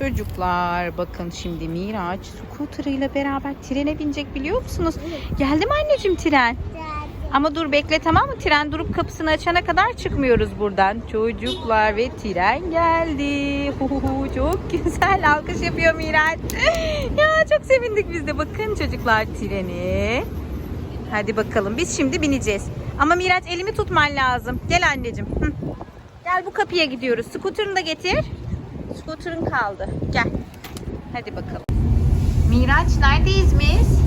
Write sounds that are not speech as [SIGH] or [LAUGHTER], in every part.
Çocuklar bakın şimdi Miraç scooter'ıyla beraber trene binecek biliyor musunuz? Geldi mi anneciğim tren? Ama dur bekle tamam mı? Tren durup kapısını açana kadar çıkmıyoruz buradan. Çocuklar ve tren geldi. Huhuhu, çok güzel alkış yapıyor Miraç. ya çok sevindik biz de. Bakın çocuklar treni. Hadi bakalım biz şimdi bineceğiz. Ama Miraç elimi tutman lazım. Gel anneciğim. Hı. Gel bu kapıya gidiyoruz. Scooter'ını da getir. Scooter'ın kaldı. Gel. Hadi bakalım. Miraç neredeyiz biz?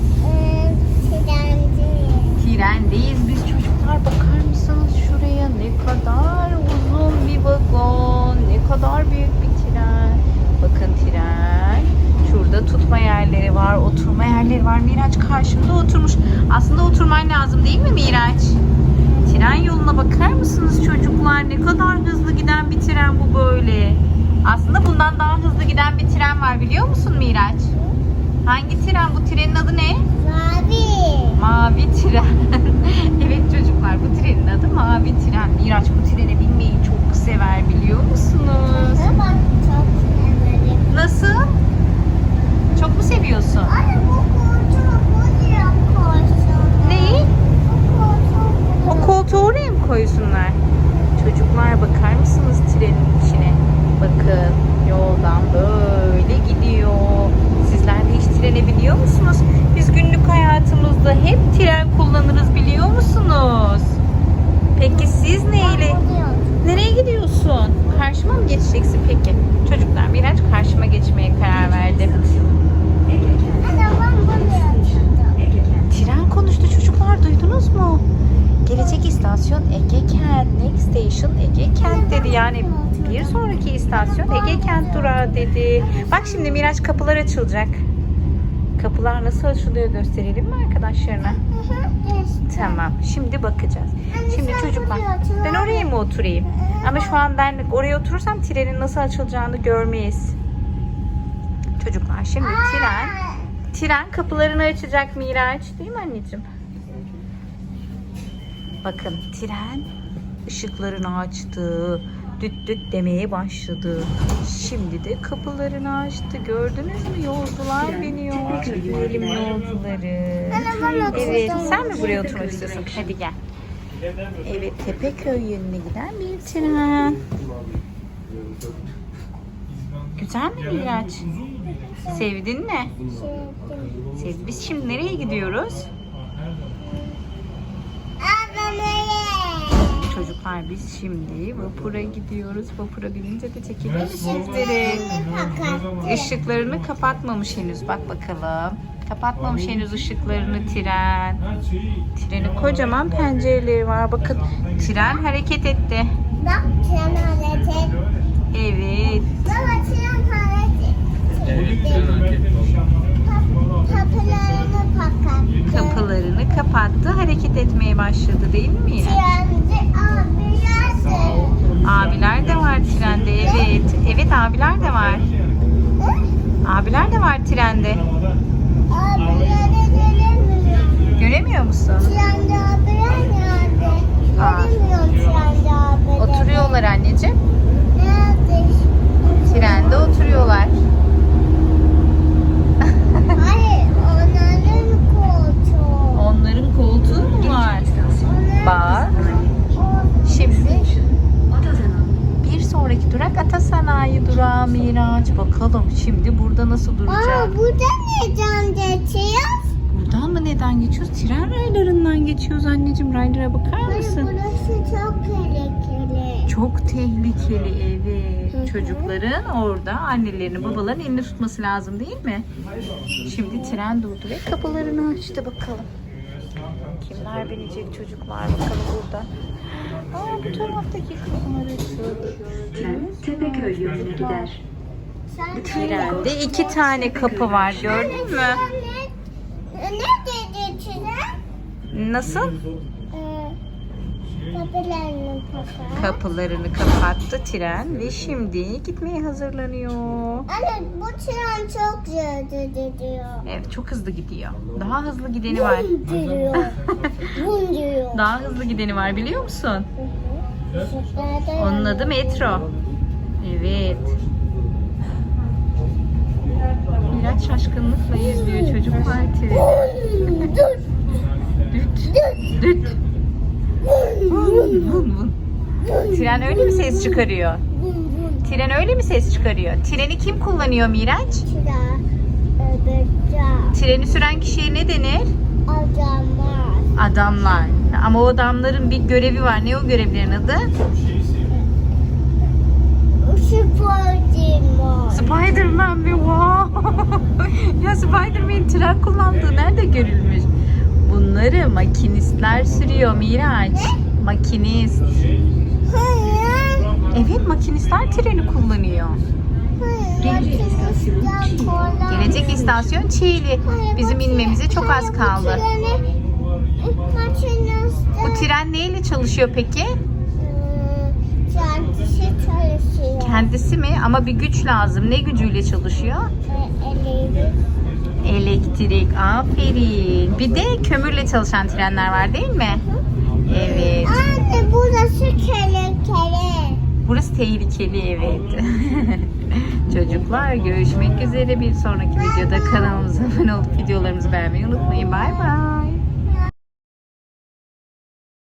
Trendeyiz biz çocuklar. Bakar mısınız şuraya? Ne kadar uzun bir vagon. Ne kadar büyük bir tren. Bakın tren. Şurada tutma yerleri var. Oturma yerleri var. Miraç karşımda oturmuş. Aslında oturman lazım değil mi Miraç? Tren yoluna bakar mısınız çocuklar? Ne kadar hızlı giden bir tren bu böyle. Aslında bundan daha hızlı giden bir tren var biliyor musun Miraç? Hangi tren? Bu trenin adı ne? Mavi tren. [LAUGHS] evet çocuklar bu trenin adı Mavi tren. Miraç bu trene binmeyi çok sever biliyor musunuz? Nasıl? Çok mu seviyorsun? Neyi? O koltuğu oraya mı koysunlar? Çocuklar bakar mısınız trenin içine? Bakın yoldan böyle gidiyor. Sizler de hiç trene biniyor musunuz? Biz günlük hayatımızda hep tren kullanırız biliyor musunuz? Peki siz neyle? Nereye gidiyorsun? Karşıma mı geçeceksin peki? Çocuklar Miraç karşıma geçmeye karar verdi. Tren konuştu çocuklar duydunuz mu? Gelecek istasyon Ege Kent. Next station Ege Kent dedi. Yani bir sonraki istasyon Ege Kent durağı dedi. Bak şimdi Miraç kapılar açılacak. Kapılar nasıl açılıyor gösterelim mi arkadaşlarına? Tamam. Şimdi bakacağız. Şimdi çocuklar ben oraya mı oturayım? Ama şu an ben oraya oturursam trenin nasıl açılacağını görmeyiz. Çocuklar şimdi tren tren kapılarını açacak Miraç değil mi anneciğim? Bakın tren ışıklarını açtı. Düt düt demeye başladı. Şimdi de kapılarını açtı. Gördünüz mü? Yolcular biniyor. Binelim yolcuları. Evet. Sen mi buraya oturmak istiyorsun? Hadi gel. Evet. Tepeköy yönüne giden bir tren. Güzel mi Miraç? Sevdin mi? Sevdi. Biz şimdi nereye gidiyoruz? Çocuklar biz şimdi vapura gidiyoruz. Vapura binince de çekelim sizleri. Işıklarını kapatmamış henüz. Bak bakalım. Kapatmamış henüz ışıklarını tren. Trenin kocaman pencereleri var. Bakın tren hareket etti. Bak tren hareket. Evet. Baba tren hareket. Kapılarını kapattı. Kapılarını kapattı. Hareket etmeye başladı değil mi Miraç? Trende abiler de. Abiler de var trende. Evet. Evet abiler de var. Abiler de var trende. Abilere gelemiyor. Göremiyor musun? Trende abiler nerede? Göremiyorum trende abileri. Oturuyorlar anneciğim. Nerede? Trende oturuyorlar. Hayır, onların koltuğu. Onların koltuğu mu var? Onların- Bak. O- Şimdi bir sonraki durak Atasanayi durağı Miraç. Bakalım şimdi burada nasıl duracak? Aa, burada neden geçiyor? Buradan mı neden geçiyoruz? Tren raylarından geçiyoruz anneciğim. Raylara bakar Hayır, mısın? burası çok tehlikeli. Çok tehlikeli evet. Hı hı. Çocukların orada annelerini babaların elini tutması lazım değil mi? Şimdi tren durdu ve kapılarını açtı bakalım. Kimler binecek çocuklar bakalım burada. Aa bu taraftaki kapılar açıldı. Tren Tepeköy yönüne gider. Trende iki tane kapı var gördün mü? Ne, dedi tren? Nasıl? Kapılarını kapat. Kapılarını kapattı tren ve şimdi gitmeye hazırlanıyor. Anne bu tren çok hızlı gidiyor. Evet çok hızlı gidiyor. Daha hızlı gideni var. Bum diyor. Bum diyor. Daha hızlı gideni var biliyor musun? Onun adı metro. Evet. Dur. Düt. Düt. Vun vun vun. Tren öyle mi ses çıkarıyor? Tren öyle mi ses çıkarıyor? Treni kim kullanıyor Miraç? Treni süren kişiye ne denir? Adamlar. Adamlar. Ama o adamların bir görevi var. Ne o görevlerin adı? Sporcumuz. Spider-Man mi? Wow. [LAUGHS] ya Spider-Man'in tren kullandığı nerede görülmüş? Bunları makinistler sürüyor Miraç. Makinist. Hayır. Evet makinistler treni kullanıyor. Hayır. Gelecek istasyon Çiğli. Bizim inmemize çok az kaldı. Bu tren neyle çalışıyor peki? Çalışıyor. Kendisi mi? Ama bir güç lazım. Ne gücüyle çalışıyor? Elektrik. Elektrik. Aferin. Bir de kömürle çalışan trenler var değil mi? Evet. Anne burası kelekele. Burası tehlikeli evet. [LAUGHS] Çocuklar görüşmek üzere bir sonraki videoda kanalımıza abone olup videolarımızı beğenmeyi unutmayın. Bay bay.